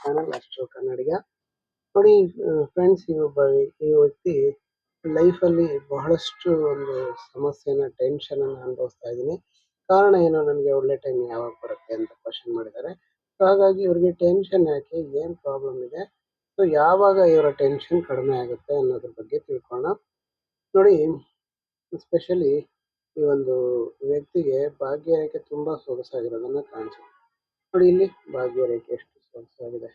Channel ಅಷ್ಟೋ ಕನ್ನಡಿಗ ನೋಡಿ friends ಈ ಈ ವ್ಯಕ್ತಿ ಲೈಫಲ್ಲಿ ಬಹಳಷ್ಟು ಒಂದು ಸಮಸ್ಯೆನ ಟೆನ್ಷನ್ ಅನ್ನು ಅನುಭವಿಸ್ತಾ ಇದ್ದೀನಿ ಕಾರಣ ಏನು ನನಗೆ ಒಳ್ಳೆ ಟೈಮ್ ಯಾವಾಗ ಬರುತ್ತೆ ಅಂತ ಕ್ವಶನ್ ಮಾಡಿದ್ದಾರೆ ಸೊ ಹಾಗಾಗಿ ಇವ್ರಿಗೆ ಟೆನ್ಷನ್ ಯಾಕೆ ಏನು ಪ್ರಾಬ್ಲಮ್ ಇದೆ ಸೊ ಯಾವಾಗ ಇವರ ಟೆನ್ಷನ್ ಕಡಿಮೆ ಆಗುತ್ತೆ ಅನ್ನೋದ್ರ ಬಗ್ಗೆ ತಿಳ್ಕೊಳ್ಳೋಣ ನೋಡಿ ಸ್ಪೆಷಲಿ ಈ ಒಂದು ವ್ಯಕ್ತಿಗೆ ಭಾಗ್ಯ ರೇಖೆ ತುಂಬಾ ಸೊಗಸಾಗಿರೋದನ್ನ ಕಾಣಿಸುತ್ತೆ. ನೋಡಿ ಇಲ್ಲಿ ಭಾಗ್ಯ ರೇಖೆ ಎಷ್ಟು ಸೊಗಸಾಗಿದೆ.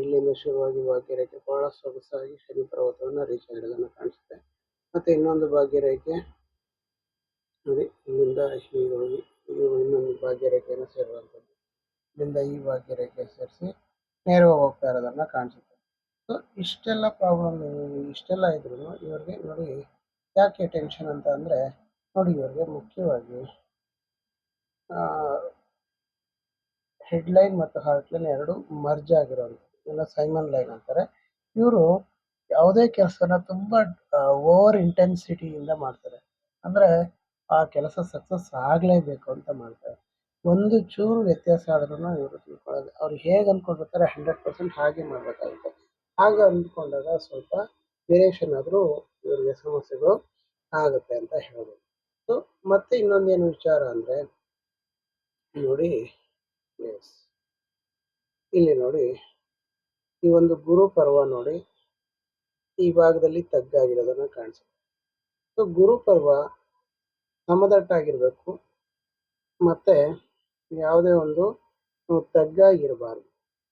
ಇಲ್ಲಿಂದ ಶುರುವಾಗಿ ಭಾಗ್ಯ ರೇಖೆ ಬಹಳ ಸೊಗಸಾಗಿ ಶನಿ ಪರ್ವತವನ್ನ ರೀಚ್ ಆಗಿರೋದನ್ನ ಕಾಣಿಸುತ್ತೆ. ಮತ್ತೆ ಇನ್ನೊಂದು ಭಾಗ್ಯ ರೇಖೆ ನೋಡಿ, ಇಲ್ಲಿಂದ ಹೀಗೆ ಹೋಗಿ ಇನ್ನೊಂದು ಭಾಗ್ಯರೇಖೆಯನ್ನು ಸೇರುವಂಥದ್ದು. ಇಲ್ಲಿಂದ ಈ ಭಾಗ್ಯ ರೇಖೆ ಸೇರಿಸಿ ನೇರವಾಗಿ ಹೋಗ್ತಾ ಇರೋದನ್ನ ಕಾಣಿಸುತ್ತೆ. ಸೊ ಇಷ್ಟೆಲ್ಲ ಪ್ರಾಬ್ಲಮ್ ಇಷ್ಟೆಲ್ಲ ಇದ್ರು ಇವ್ರಿಗೆ ನೋಡಿ, ಯಾಕೆ ಟೆನ್ಷನ್ ಅಂತ ಅಂದ್ರೆ ನೋಡಿ ಇವರಿಗೆ ಮುಖ್ಯವಾಗಿ ಹೆಡ್ ಲೈನ್ ಮತ್ತು ಹಾರ್ಟ್ ಲೈನ್ ಎರಡು ಮರ್ಜ್ ಆಗಿರೋದು. ಎಲ್ಲ ಸೈಮನ್ ಲೈನ್ ಅಂತಾರೆ. ಇವರು ಯಾವುದೇ ಕೆಲಸನ ತುಂಬಾ ಓವರ್ ಇಂಟೆನ್ಸಿಟಿಯಿಂದ ಮಾಡ್ತಾರೆ. ಅಂದ್ರೆ ಆ ಕೆಲಸ ಸಕ್ಸಸ್ ಆಗಲೇಬೇಕು ಅಂತ ಮಾಡ್ತಾರೆ. ಒಂದು ಚೂರು ವ್ಯತ್ಯಾಸ ಆದ್ರೂ ಇವರು ತಿಳ್ಕೊಳ್ಳೋದು. ಅವ್ರು ಹೇಗೆ ಅಂದ್ಕೊಂಡಿರ್ತಾರೆ ಹಂಡ್ರೆಡ್ ಪರ್ಸೆಂಟ್ ಹಾಗೆ ಮಾಡ್ಬೇಕಾಗುತ್ತೆ. ಹಾಗೆ ಅಂದ್ಕೊಂಡಾಗ ಸ್ವಲ್ಪ ವೇರಿಯೇಷನ್ ಆದ್ರೂ ಇವರಿಗೆ ಸಮಸ್ಯೆಗಳು ಆಗುತ್ತೆ ಅಂತ ಹೇಳ್ಬೋದು. ಮತ್ತೆ ಇನ್ನೊಂದೇನು ವಿಚಾರ ಅಂದ್ರೆ, ನೋಡಿ ಇಲ್ಲಿ ನೋಡಿ, ಈ ಒಂದು ಗುರು ಪರ್ವ ನೋಡಿ, ಈ ಭಾಗದಲ್ಲಿ ತಗ್ಗಾಗಿರೋದನ್ನ ಕಾಣಿಸುತ್ತೆ. ಸೊ, ಗುರು ಪರ್ವ ಸಮದಟ್ಟಾಗಿರ್ಬೇಕು, ಮತ್ತೆ ಯಾವುದೇ ಒಂದು ತಗ್ಗಾಗಿರಬಾರ್ದು.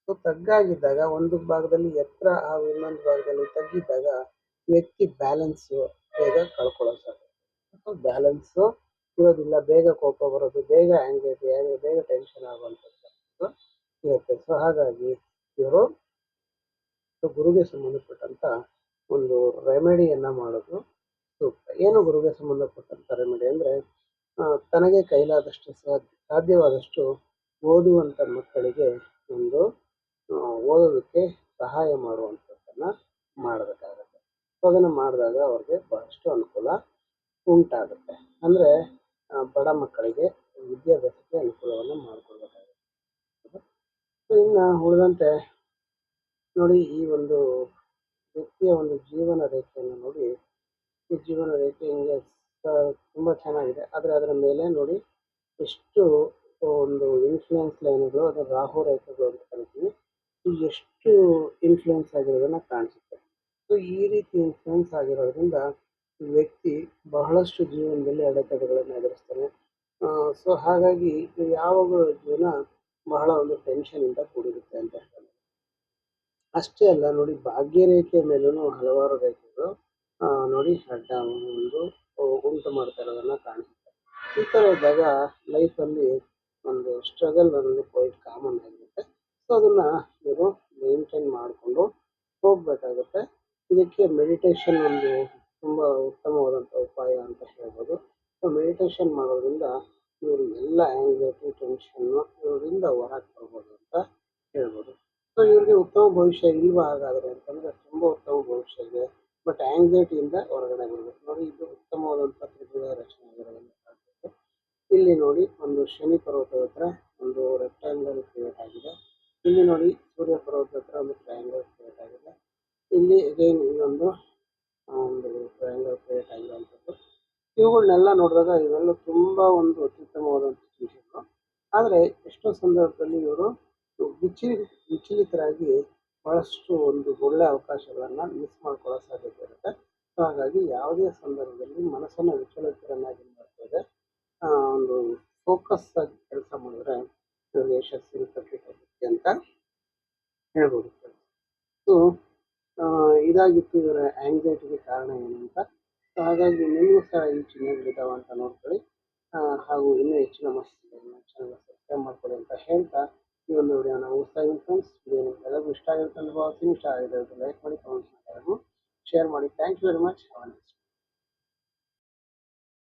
ಸೊ, ತಗ್ಗಾಗಿದ್ದಾಗ ಒಂದು ಭಾಗದಲ್ಲಿ ಎತ್ತರ ಹಾಗೂ ಇನ್ನೊಂದು ಭಾಗದಲ್ಲಿ ತಗ್ಗಿದ್ದಾಗ ವ್ಯಕ್ತಿ ಬ್ಯಾಲೆನ್ಸ್ ಬೇಗ ಕಳ್ಕೊಳ್ಳೋ ಸಾಧ್ಯ. ಬ್ಯಾಲೆನ್ಸ್ ಇರೋದಿಲ್ಲ ಬೇಗ ಕೋಪ ಬರೋದು, ಬೇಗ ಆಂಗ್ಸೈಟಿ ಬೇಗ ಟೆನ್ಷನ್ ಆಗುವಂಥದ್ದು ಇರುತ್ತೆ. ಸೊ ಹಾಗಾಗಿ ಇವರು ಗುರುಗೆ ಸಂಬಂಧಪಟ್ಟಂಥ ಒಂದು ರೆಮಿಡಿಯನ್ನು ಮಾಡೋದು ಸೂಕ್ತ. ಏನು ಗುರುಗೆ ಸಂಬಂಧಪಟ್ಟಂಥ ರೆಮಿಡಿ ಅಂದ್ರೆ ತನಗೆ ಕೈಲಾದಷ್ಟು ಸಾಧ್ಯವಾದಷ್ಟು ಓದುವಂಥ ಮಕ್ಕಳಿಗೆ ಒಂದು ಓದೋದಕ್ಕೆ ಸಹಾಯ ಮಾಡುವಂಥದ್ದನ್ನು ಮಾಡಬೇಕಾಗತ್ತೆ. ಸೊ ಅದನ್ನ ಮಾಡಿದಾಗ ಅವ್ರಿಗೆ ಬಹಳಷ್ಟು ಅನುಕೂಲ ಉಂಟಾಗುತ್ತೆ. ಅಂದ್ರೆ ಬಡ ಮಕ್ಕಳಿಗೆ ವಿದ್ಯಾಭ್ಯಾಸಕ್ಕೆ ಅನುಕೂಲವನ್ನು ಮಾಡಿಕೊಡ್ಬೇಕಾಗುತ್ತೆ ಸೊ, ಇನ್ನು ಉಳಿದಂತೆ ನೋಡಿ, ಈ ಒಂದು ವ್ಯಕ್ತಿಯ ಒಂದು ಜೀವನ ರೇಖೆಯನ್ನು ನೋಡಿ, ಈ ಜೀವನ ರೇಖೆ ಹಿಂಗೆ ತುಂಬಾ ಚೆನ್ನಾಗಿದೆ. ಆದರೆ ಅದರ ಮೇಲೆ ನೋಡಿ, ಎಷ್ಟು ಒಂದು ಇನ್ಫ್ಲೂಯೆನ್ಸ್ ಲೈನ್ಗಳು ಅದರ ರಾಹು ರೇಖೆಗಳು ಅಂತ ಕರಿತೀವಿ. ಎಷ್ಟು ಇನ್ಫ್ಲೂಯೆನ್ಸ್ ಆಗಿರೋದನ್ನ ಕಾಣಿಸುತ್ತೆ. ಸೊ, ಈ ರೀತಿ ಇನ್ಫ್ಲೂಯೆನ್ಸ್ ಆಗಿರೋದ್ರಿಂದ ವ್ಯಕ್ತಿ ಬಹಳಷ್ಟು ಜೀವನದಲ್ಲಿ ಅಡೆತಡೆಗಳನ್ನು ಎದುರಿಸ್ತಾನೆ. ಸೊ ಹಾಗಾಗಿ ಯಾವಾಗಲೂ ಜೀವನ ಬಹಳ ಒಂದು ಟೆನ್ಷನ್ ಇಂದ ಕೂಡಿರುತ್ತೆ ಅಂತ ಹೇಳ್ತಾರೆ ಅಷ್ಟೇ ಅಲ್ಲ, ನೋಡಿ ಭಾಗ್ಯರೇಖೆ ಮೇಲೂ ಹಲವಾರು ರೇಖೆಗಳು ನೋಡಿ ಅಡ್ಡ ಒಂದು ಉಂಟು ಮಾಡ್ತಾ ಇರೋದನ್ನ ಕಾಣಿಸುತ್ತೆ. ಈ ಥರ ಇದ್ದಾಗ ಲೈಫಲ್ಲಿ ಒಂದು ಸ್ಟ್ರಗಲ್ ಅನ್ನೋದು ಕ್ವೈಟ್ ಕಾಮನ್ ಆಗಿರುತ್ತೆ. ಸೊ ಅದನ್ನ ನೀವು ಮೇಂಟೈನ್ ಮಾಡಿಕೊಂಡು ಹೋಗ್ಬೇಕಾಗುತ್ತೆ. ಇದಕ್ಕೆ ಮೆಡಿಟೇಷನ್ ಒಂದು ತುಂಬಾ ಉತ್ತಮವಾದಂಥ ಉಪಾಯ ಅಂತ ಹೇಳ್ಬೋದು. ಸೊ ಮೆಡಿಟೇಷನ್ ಮಾಡೋದ್ರಿಂದ ಇವರು ಎಲ್ಲ ಆಂಗ್ಸೈಟಿ ಟೆನ್ಷನ್ ಇವರಿಂದ ಹೊರಗೆ ಬರ್ಬೋದು ಅಂತ ಹೇಳ್ಬೋದು. ಸೊ ಇವ್ರಿಗೆ ಉತ್ತಮ ಭವಿಷ್ಯ ಇಲ್ವಾ ಹಾಗಾದ್ರೆ ಅಂತಂದ್ರೆ ತುಂಬಾ ಉತ್ತಮ ಭವಿಷ್ಯ ಇದೆ. ಬಟ್ ಆಂಗ್ಸೈಟಿಯಿಂದ ಹೊರಗಡೆ ಬರಬೇಕು. ನೋಡಿ, ಇದು ಉತ್ತಮವಾದಂಥ ತ್ರಿಭುಜ ರಚನೆ ಆಗಿರೋದನ್ನು ಇಲ್ಲಿ ನೋಡಿ, ಒಂದು ಶನಿ ಪರ್ವತದ ಹತ್ರ ಒಂದು ರೆಕ್ಟಾಂಗಲ್ ಕ್ರಿಯೇಟ್ ಆಗಿದೆ. ಇಲ್ಲಿ ನೋಡಿ, ಸೂರ್ಯ ಪರ್ವತದ ಹತ್ರ ಒಂದು ಟ್ರಯಾಂಗಲ್ ಕ್ರಿಯೇಟ್ ಆಗಿದೆ. ಇಲ್ಲಿ ಅಗೈನ್ ಇನ್ನೊಂದು ಒಂದು ಟ್ರಯಾಂಗಲ್ ಕ್ರಿಯೇಟ್ ಆಗಿರುವಂಥದ್ದು ಇವುಗಳನ್ನೆಲ್ಲ ನೋಡಿದಾಗ ಇವೆಲ್ಲ ತುಂಬಾ ಒಂದು ಅತ್ಯುತ್ತಮವಾದಂಥ ವಿಷಯಗಳು ಆದರೆ ಎಷ್ಟೋ ಸಂದರ್ಭದಲ್ಲಿ ಇವರು ವಿಚಲಿ ವಿಚಲಿತರಾಗಿ ಬಹಳಷ್ಟು ಒಂದು ಒಳ್ಳೆ ಅವಕಾಶಗಳನ್ನು ಮಿಸ್ ಮಾಡ್ಕೊಳ್ಳೋ ಸಾಧ್ಯತೆ ಇರುತ್ತೆ. ಹಾಗಾಗಿ ಯಾವುದೇ ಸಂದರ್ಭದಲ್ಲಿ ಮನಸ್ಸನ್ನ ವಿಚಲಿತರನ್ನಾಗಿ ಮಾಡ್ತದೆ ಒಂದು ಫೋಕಸ್ ಆಗಿ ಕೆಲಸ ಮಾಡಿದ್ರೆ ಯಶಸ್ಸಿನ ತಪ್ಪಲಿಕ್ಕೆ ಅಂತ ಹೇಳ್ಬೋದು. ಸೊ ಇದಾಗಿತ್ತು ಇವರ ಆಂಗ್ಸೈಟಿಗೆ ಕಾರಣ ಏನು ಅಂತ ಹಾಗಾಗಿ ನೀವು ಸಹ ಈ ಚಿಹ್ನೆಗಳಿದಾವೆ ಅಂತ ನೋಡ್ಕೊಳ್ಳಿ. ಹಾಗೂ ಇನ್ನೂ ಹೆಚ್ಚಿನ ಮಾಹಿತಿಗಳನ್ನ ಚೆನ್ನಾಗಿ ಸಬ್ಸ್ಕ್ರೈಬ್ ಮಾಡ್ಕೊಳ್ಳಿ ಅಂತ ಹೇಳ್ತಾ ಈ ಒಂದು ವಿಡಿಯೋನ ಮುಗಿಸ್ತಾ ಇದ್ದೀನಿ ಫ್ರೆಂಡ್ಸ್ ವಿಡಿಯೋ ಎಲ್ಲರಿಗೂ ಇಷ್ಟ ಆಗಿರುತ್ತೆ ಅಂತ ಭಾವಿಸ್ತೀನಿ. ಇಷ್ಟ ಆಗಿದೆ ಲೈಕ್ ಮಾಡಿ ಕಮೆಂಟ್ ಮಾಡಿ ಶೇರ್ ಮಾಡಿ. Thank you very much